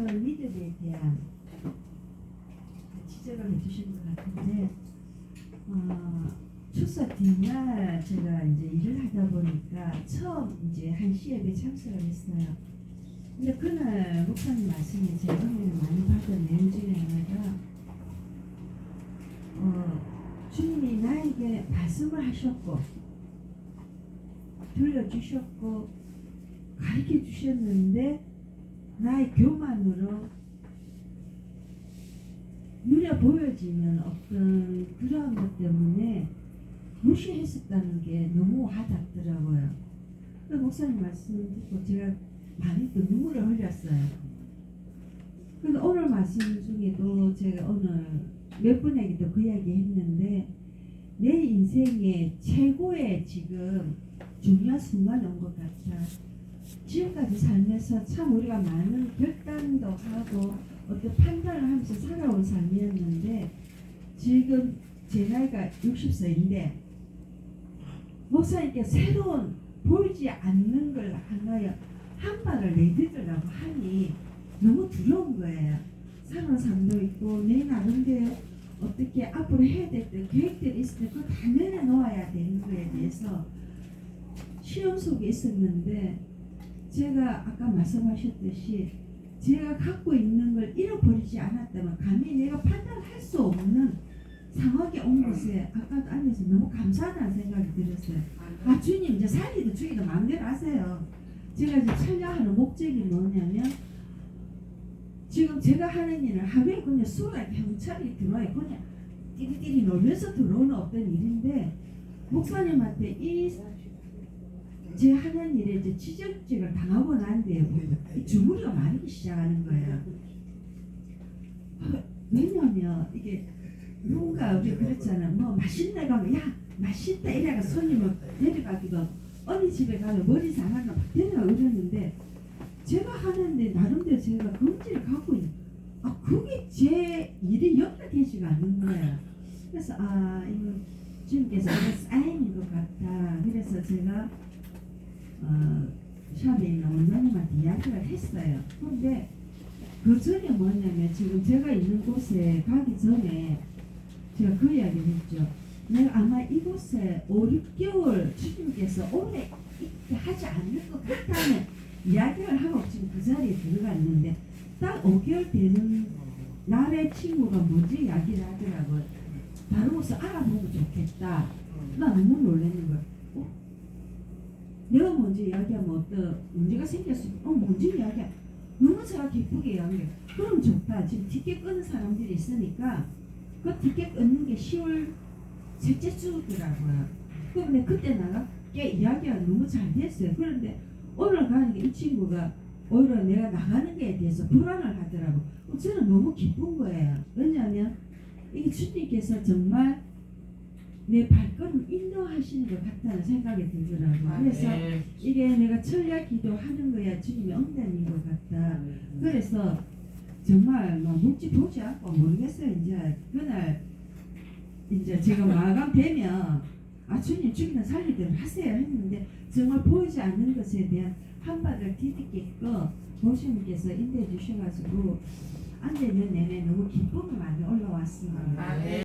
저 리더에 대한 지적을 해주신 것 같은데 어, 추석 뒷날 제가 이제 일을 하다 보니까 처음 이제 한 시합에 참석을 했어요. 근데 그날 목사님 말씀이 제가 은혜를 많이 받은 내용 중에 하나가 어, 주님이 나에게 말씀을 하셨고 들려주셨고 가르쳐 주셨는데 나의 교만으로 눈에 보여지는 어떤 그러한 것 때문에 무시했었다는 게 너무 와닿더라고요. 그 목사님 말씀 듣고 제가 많이 또 눈물을 흘렸어요. 근데 오늘 말씀 중에도 제가 오늘 몇 분에게도 그 이야기 했는데 내 인생의 최고의 지금 중요한 순간이 온것 같아. 지금까지 살면서 참 우리가 많은 결단도 하고 어떤 판단을 하면서 살아온 삶이었는데 지금 제 나이가 60세인데 목사님께 새로운 보이지 않는 걸 하나요 한 발을 내딛으라고 하니 너무 두려운 거예요. 살아온 삶도 있고 내 나름대로 어떻게 앞으로 해야 될때 계획들이 있을 때 그걸 다 내려놓아야 되는 거에 대해서 시험 속에 있었는데 제가 아까 말씀하셨듯이 제가 갖고 있는 걸 잃어버리지 않았다면 감히 내가 판단할 수 없는 상황에 온 것에 아까도 앉아서 너무 감사하다는 생각이 들었어요. 아 주님 이제 살리도 죽이도 마음대로 하세요. 제가 이제 촬영하는 목적이 뭐냐면 지금 제가 하는 일은 하루에 그냥 수가 경찰이 들어와요. 그냥 띠리띠리 놀면서 들어오는 어떤 일인데 목사님한테 이 제 하는 일에 이제 지적질을 당하고 난 뒤에 이 주머니가 많이 시작하는 거예요. 어, 왜냐면 이게 누군가 우리 그랬잖아. 뭐 맛있네 가면 야 맛있다 이래가 손님을 데려가기도 어느 집에 가면 머리 잘하나 데려가 그러는데 제가 하는데 나름대로 제가 긍지를 갖고 있는 아 그게 제 일이 연결되지가 않는 거예요. 그래서 아 이거 주님께서 이거 사인인 것 같다. 그래서 제가 어, 샵에 있는 원장님한테 이야기를 했어요. 그런데 그 전에 뭐냐면 지금 제가 있는 곳에 가기 전에 제가 그 이야기를 했죠. 내가 아마 이곳에 5, 6개월 주님께서 오래 하지 않을 것 같다는 이야기를 하고 지금 그 자리에 들어갔는데 딱 5개월 되는 날의 친구가 뭔지 이야기를 하더라고요. 다른 곳을 알아보면 좋겠다. 나 너무 놀라는. 어? 내가 먼저 이야기하면 어떤 문제가 생겼을 때, 어, 뭔지 이야기해. 너무 제가 기쁘게 이야기해. 그럼 좋다. 지금 티켓 끊는 사람들이 있으니까 그 티켓 끊는 게 10월 셋째 주더라고요. 그런데 그때 나가게 이야기가 너무 잘 됐어요. 그런데 오늘 가는 게 이 친구가 오히려 내가 나가는 게에 대해서 불안을 하더라고. 어, 저는 너무 기쁜 거예요. 왜냐하면 이게 주님께서 정말 내 발걸음 인도하시는 것 같다는 생각이 들더라고요. 그래서 이게 내가 철야 기도하는 거야 주님의 응답인 것 같다. 그래서 정말 뭐 묵지 보지 않고 모르겠어요. 이제 그날 이제 지금 마감되면 아 주님 주기는 살리대로 하세요 했는데 정말 보이지 않는 것에 대한 한 발을 디디게끔 보시님께서 인도해 주셔가지고 앉아있는 내내 너무 기쁨이 많이 올라왔습니다.